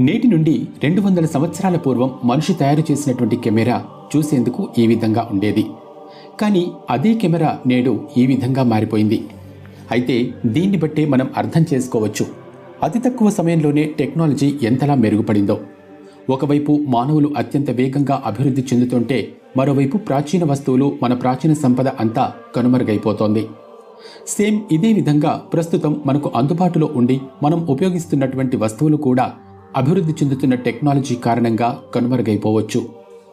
నేటి నుండి రెండు వందల సంవత్సరాల పూర్వం మనిషి తయారు చేసినటువంటి కెమెరా చూసేందుకు ఈ విధంగా ఉండేది. కానీ అదే కెమెరా నేడు ఈ విధంగా మారిపోయింది. అయితే దీన్ని బట్టే మనం అర్థం చేసుకోవచ్చు. అతి తక్కువ సమయంలోనే టెక్నాలజీ ఎంతలా మెరుగుపడిందో. ఒకవైపు మానవులు అత్యంత వేగంగా అభివృద్ధి చెందుతుంటే మరోవైపు ప్రాచీన వస్తువులు మన ప్రాచీన సంపద అంతా కనుమరుగైపోతోంది. సేమ్ ఇదే విధంగా ప్రస్తుతం మనకు అందుబాటులో ఉండి మనం ఉపయోగిస్తున్నటువంటి వస్తువులు కూడా అభివృద్ధి చెందుతున్న టెక్నాలజీ కారణంగా కనుమరుగైపోవచ్చు.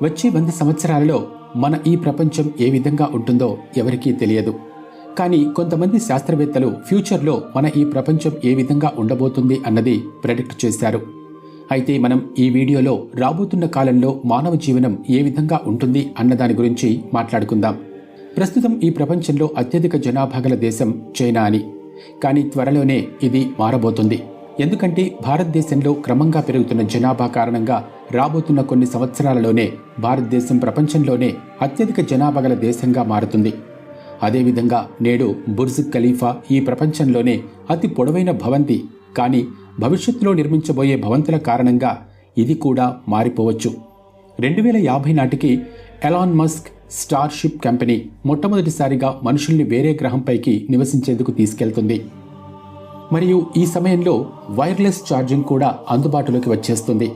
వచ్చే వంద సంవత్సరాలలో మన ఈ ప్రపంచం ఏ విధంగా ఉంటుందో ఎవరికీ తెలియదు. కానీ కొంతమంది శాస్త్రవేత్తలు ఫ్యూచర్లో మన ఈ ప్రపంచం ఏ విధంగా ఉండబోతుంది అన్నది ప్రెడిక్ట్ చేశారు. అయితే మనం ఈ వీడియోలో రాబోతున్న కాలంలో మానవ జీవనం ఏ విధంగా ఉంటుంది అన్న దాని గురించి మాట్లాడుకుందాం. ప్రస్తుతం ఈ ప్రపంచంలో అత్యధిక జనాభా గల దేశం చైనా అని. కానీ త్వరలోనే ఇది మారబోతుంది. ఎందుకంటే భారతదేశంలో క్రమంగా పెరుగుతున్న జనాభా కారణంగా రాబోతున్న కొన్ని సంవత్సరాలలోనే భారతదేశం ప్రపంచంలోనే అత్యధిక జనాభా గల దేశంగా మారుతుంది. అదేవిధంగా నేడు బుర్జ్ ఖలీఫా ఈ ప్రపంచంలోనే అతి పొడవైన భవంతి. కానీ భవిష్యత్తులో నిర్మించబోయే భవంతుల కారణంగా ఇది కూడా మారిపోవచ్చు. రెండు వేల యాభై నాటికి ఎలాన్ మస్క్ స్టార్షిప్ కంపెనీ మొట్టమొదటిసారిగా మనుషుల్ని వేరే గ్రహంపైకి నివసించేందుకు తీసుకెళ్తుంది. మరియు ఈ సమయంలో వైర్లెస్ ఛార్జింగ్ కూడా అందుబాటులోకి వచ్చేస్తుంది.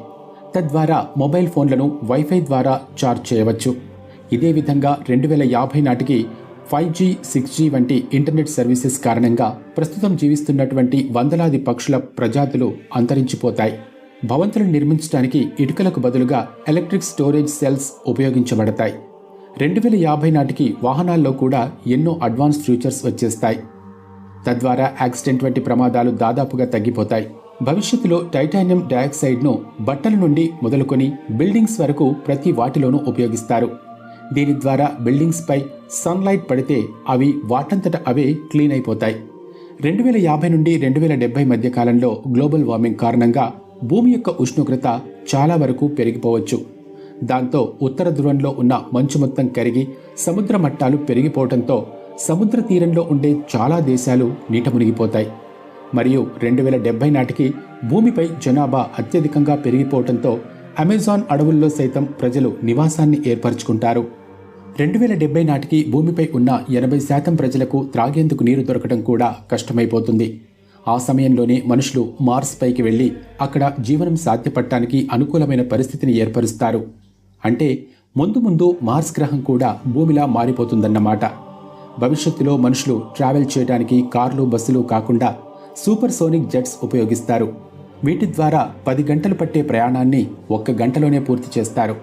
తద్వారా మొబైల్ ఫోన్లను వైఫై ద్వారా ఛార్జ్ చేయవచ్చు. ఇదే విధంగా రెండు వేల యాభై నాటికి ఫైవ్ జీ సిక్స్ జీ వంటి ఇంటర్నెట్ సర్వీసెస్ కారణంగా ప్రస్తుతం జీవిస్తున్నటువంటి వందలాది పక్షుల ప్రజాతులు అంతరించిపోతాయి. భవంతులను నిర్మించడానికి ఇటుకలకు బదులుగా ఎలక్ట్రిక్ స్టోరేజ్ సెల్స్ ఉపయోగించబడతాయి. రెండు వేల యాభై నాటికి వాహనాల్లో కూడా ఎన్నో అడ్వాన్స్ ఫ్యూచర్స్ వచ్చేస్తాయి. తద్వారా యాక్సిడెంట్ వంటి ప్రమాదాలు దాదాపుగా తగ్గిపోతాయి. భవిష్యత్తులో టైటానియం డయాక్సైడ్ను బట్టల నుండి మొదలుకొని బిల్డింగ్స్ వరకు ప్రతి వాటిలోనూ ఉపయోగిస్తారు. దీని ద్వారా బిల్డింగ్స్పై సన్లైట్ పడితే అవి వాటంతట అవే క్లీన్ అయిపోతాయి. రెండు వేల యాభై నుండి రెండు వేల డెబ్బై మధ్య కాలంలో గ్లోబల్ వార్మింగ్ కారణంగా భూమి యొక్క ఉష్ణోగ్రత చాలా వరకు పెరిగిపోవచ్చు. దాంతో ఉత్తర ధ్రువంలో ఉన్న మంచు మొత్తం కరిగి సముద్ర మట్టాలు పెరిగిపోవడంతో సముద్ర తీరంలో ఉండే చాలా దేశాలు నీట మునిగిపోతాయి. మరియు రెండు వేల డెబ్బై నాటికి భూమిపై జనాభా అత్యధికంగా పెరిగిపోవడంతో అమెజాన్ అడవుల్లో సైతం ప్రజలు నివాసాన్ని ఏర్పరచుకుంటారు. రెండు వేల డెబ్బై నాటికి భూమిపై ఉన్న ఎనభై శాతం ప్రజలకు త్రాగేందుకు నీరు దొరకడం కూడా కష్టమైపోతుంది. ఆ సమయంలోనే మనుషులు మార్స్ పైకి వెళ్ళి అక్కడ జీవనం సాధ్యపడటానికి అనుకూలమైన పరిస్థితిని ఏర్పరుస్తారు. అంటే ముందు ముందు మార్స్ గ్రహం కూడా భూమిలా మారిపోతుందన్నమాట. భవిష్యత్తులో మనుషులు ట్రావెల్ చేయడానికి కార్లు బస్సులు కాకుండా సూపర్ సోనిక్ జెట్స్ ఉపయోగిస్తారు. వీటి ద్వారా పది గంటలు పట్టే ప్రయాణాన్ని ఒక్క గంటలోనే పూర్తి చేస్తారు.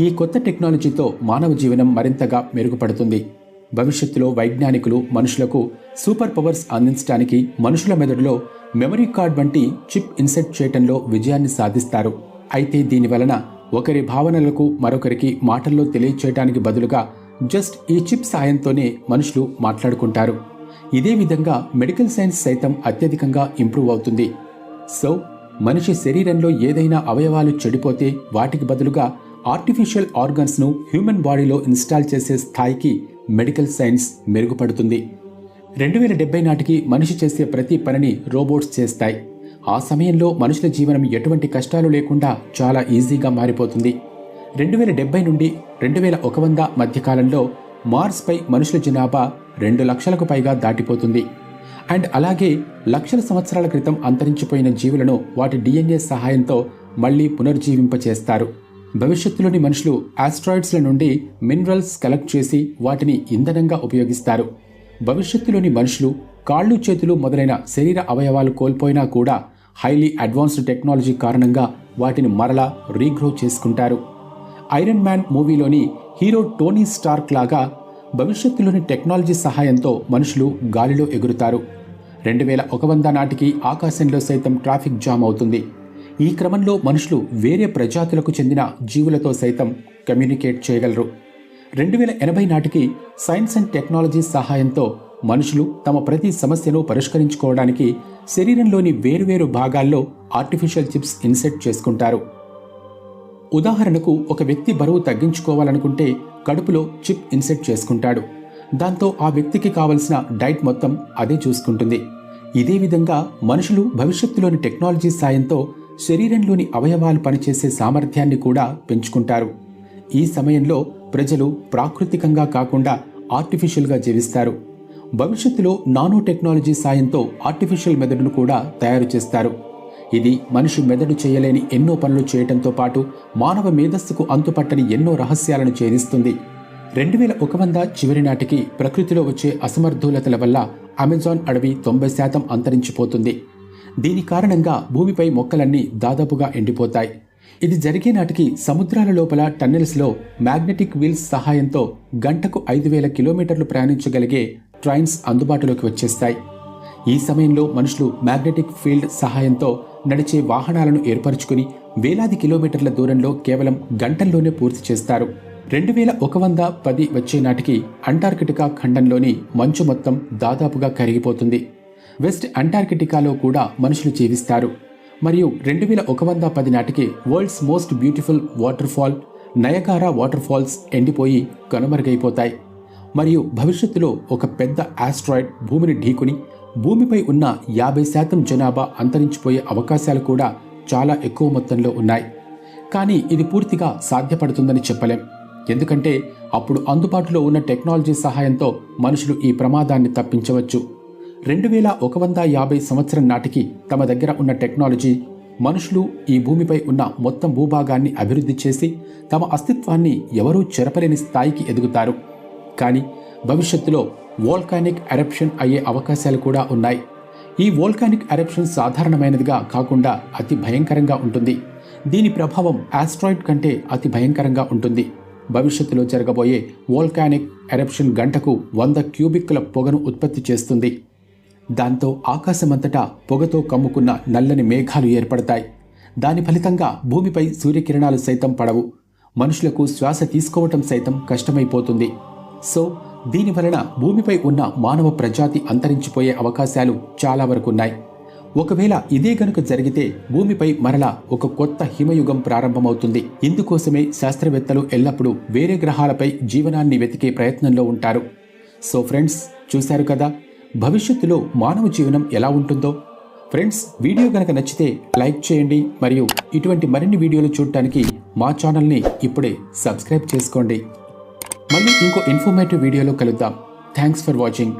ఈ కొత్త టెక్నాలజీతో మానవ జీవనం మరింతగా మెరుగుపడుతుంది. భవిష్యత్తులో వైజ్ఞానికులు మనుషులకు సూపర్ పవర్స్ అందించడానికి మనుషుల మెదడులో మెమరీ కార్డ్ వంటి చిప్ ఇన్సెట్ చేయటంలో విజయాన్ని సాధిస్తారు. అయితే దీని వలన ఒకరి భావనలకు మరొకరికి మాటల్లో తెలియచేయడానికి బదులుగా జస్ట్ ఈ చిప్ సాయంతోనే మనుషులు మాట్లాడుకుంటారు. ఇదే విధంగా మెడికల్ సైన్స్ సైతం అత్యధికంగా ఇంప్రూవ్ అవుతుంది. సో మనిషి శరీరంలో ఏదైనా అవయవాలు చెడిపోతే వాటికి బదులుగా ఆర్టిఫిషియల్ ఆర్గన్స్ను హ్యూమన్ బాడీలో ఇన్స్టాల్ చేసే స్థాయికి మెడికల్ సైన్స్ మెరుగుపడుతుంది. రెండు వేల డెబ్బై నాటికి మనిషి చేసే ప్రతి పనిని రోబోట్స్ చేస్తాయి. ఆ సమయంలో మనుషుల జీవనం ఎటువంటి కష్టాలు లేకుండా చాలా ఈజీగా మారిపోతుంది. రెండు వేల డెబ్బై నుండి రెండు వేల ఒక వంద మధ్యకాలంలో మార్స్పై మనుషుల జనాభా రెండు లక్షలకు పైగా దాటిపోతుంది. అండ్ అలాగే లక్షల సంవత్సరాల క్రితం అంతరించిపోయిన జీవులను వాటి డిఎన్ఏ సహాయంతో మళ్ళీ పునర్జీవింపచేస్తారు. భవిష్యత్తులోని మనుషులు ఆస్ట్రాయిడ్స్ల నుండి మినరల్స్ కలెక్ట్ చేసి వాటిని ఇంధనంగా ఉపయోగిస్తారు. భవిష్యత్తులోని మనుషులు కాళ్ళు చేతులు మొదలైన శరీర అవయవాలు కోల్పోయినా కూడా హైలీ అడ్వాన్స్డ్ టెక్నాలజీ కారణంగా వాటిని మరలా రీగ్రో చేసుకుంటారు. ఐరన్ మ్యాన్ మూవీలోని హీరో టోనీ స్టార్క్ లాగా భవిష్యత్తులోని టెక్నాలజీ సహాయంతో మనుషులు గాలిలో ఎగురుతారు. రెండు వేల ఒక వంద నాటికి ఆకాశంలో సైతం ట్రాఫిక్ జామ్ అవుతుంది. ఈ క్రమంలో మనుషులు వేరే ప్రజాతులకు చెందిన జీవులతో సైతం కమ్యూనికేట్ చేయగలరు. రెండు వేల ఎనభై నాటికి సైన్స్ అండ్ టెక్నాలజీ సహాయంతో మనుషులు తమ ప్రతి సమస్యను పరిష్కరించుకోవడానికి శరీరంలోని వేరువేరు భాగాల్లో ఆర్టిఫిషియల్ చిప్స్ ఇన్సెట్ చేసుకుంటారు. ఉదాహరణకు ఒక వ్యక్తి బరువు తగ్గించుకోవాలనుకుంటే కడుపులో చిప్ ఇన్సెట్ చేసుకుంటాడు. దాంతో ఆ వ్యక్తికి కావలసిన డైట్ మొత్తం అదే చూసుకుంటుంది. ఇదే విధంగా మనుషులు భవిష్యత్తులోని టెక్నాలజీ సాయంతో శరీరంలోని అవయవాలు పనిచేసే సామర్థ్యాన్ని కూడా పెంచుకుంటారు. ఈ సమయంలో ప్రజలు ప్రాకృతికంగా కాకుండా ఆర్టిఫిషియల్గా జీవిస్తారు. భవిష్యత్తులో నానో టెక్నాలజీ సాయంతో ఆర్టిఫిషియల్ మెదడును కూడా తయారు చేస్తారు. ఇది మనిషి మెదడు చేయలేని ఎన్నో పనులు చేయటంతో పాటు మానవ మేధస్సుకు అంతుపట్టని ఎన్నో రహస్యాలను ఛేదిస్తుంది. రెండు వేల ఒక వంద చివరి నాటికి ప్రకృతిలో వచ్చే అసమర్థులతల వల్ల అమెజాన్ అడవి తొంభై శాతం అంతరించిపోతుంది. దీని కారణంగా భూమిపై మొక్కలన్నీ దాదాపుగా ఎండిపోతాయి. ఇది జరిగే నాటికి సముద్రాల లోపల టన్నెల్స్లో మ్యాగ్నెటిక్ వీల్స్ సహాయంతో గంటకు ఐదు వేల కిలోమీటర్లు ప్రయాణించగలిగే ట్రైన్స్ అందుబాటులోకి వచ్చేస్తాయి. ఈ సమయంలో మనుషులు మ్యాగ్నెటిక్ ఫీల్డ్ సహాయంతో నడిచే వాహనాలను ఏర్పరచుకుని వేలాది కిలోమీటర్ల దూరంలో కేవలం గంటల్లోనే పూర్తి చేస్తారు. రెండు వేల ఒక వంద పది వచ్చే నాటికి అంటార్కిటికా ఖండంలోని మంచు మొత్తం దాదాపుగా కరిగిపోతుంది. వెస్ట్ అంటార్కిటికాలో కూడా మనుషులు జీవిస్తారు. మరియు రెండు వేల ఒక వంద పది నాటికి world's most beautiful waterfall Niagara waterfalls ఎండిపోయి కనుమరుగైపోతాయి. మరియు భవిష్యత్తులో ఒక పెద్ద ఆస్ట్రాయిడ్ భూమిని ఢీకుని భూమిపై ఉన్న యాభై శాతం జనాభా అంతరించిపోయే అవకాశాలు కూడా చాలా ఎక్కువ మొత్తంలో ఉన్నాయి. కానీ ఇది పూర్తిగా సాధ్యపడుతుందని చెప్పలేం. ఎందుకంటే అప్పుడు అందుబాటులో ఉన్న టెక్నాలజీ సహాయంతో మనుషులు ఈ ప్రమాదాన్ని తప్పించవచ్చు. రెండు వేల ఒక వంద యాభై సంవత్సరం నాటికి తమ దగ్గర ఉన్న టెక్నాలజీ మనుషులు ఈ భూమిపై ఉన్న మొత్తం భూభాగాన్ని అభివృద్ధి చేసి తమ అస్తిత్వాన్ని ఎవరూ చెరపలేని స్థాయికి ఎదుగుతారు. కానీ భవిష్యత్తులో వోల్కానిక్ ఎరప్షన్ అయ్యే అవకాశాలు కూడా ఉన్నాయి. ఈ వోల్కానిక్ ఎరప్షన్ సాధారణమైనదిగా కాకుండా అతి భయంకరంగా ఉంటుంది. దీని ప్రభావం ఆస్ట్రాయిడ్ కంటే అతి భయంకరంగా ఉంటుంది. భవిష్యత్తులో జరగబోయే వోల్కానిక్ ఎరప్షన్ గంటకు వంద క్యూబిక్ల పొగను ఉత్పత్తి చేస్తుంది. దాంతో ఆకాశమంతటా పొగతో కమ్ముకున్న నల్లని మేఘాలు ఏర్పడతాయి. దాని ఫలితంగా భూమిపై సూర్యకిరణాలు సైతం పడవు. మనుషులకు శ్వాస తీసుకోవటం సైతం కష్టమైపోతుంది. సో దీని వలన భూమిపై ఉన్న మానవ ప్రజాతి అంతరించిపోయే అవకాశాలు చాలా వరకున్నాయి. ఒకవేళ ఇదే గనుక జరిగితే భూమిపై మరలా ఒక కొత్త హిమయుగం ప్రారంభమవుతుంది. ఇందుకోసమే శాస్త్రవేత్తలు ఎల్లప్పుడూ వేరే గ్రహాలపై జీవనాన్ని వెతికే ప్రయత్నంలో ఉంటారు. సో ఫ్రెండ్స్ చూశారు కదా? భవిష్యత్తులో మానవ జీవనం ఎలా ఉంటుందో? ఫ్రెండ్స్ వీడియో గనక నచ్చితే లైక్ చేయండి మరియు ఇటువంటి మరిన్ని వీడియోలు చూడటానికి మా ఛానల్ని ఇప్పుడే సబ్స్క్రైబ్ చేసుకోండి. మళ్ళీ ఇంకో ఇన్ఫర్మేటివ్ వీడియోలో కలుద్దాం. Thanks for watching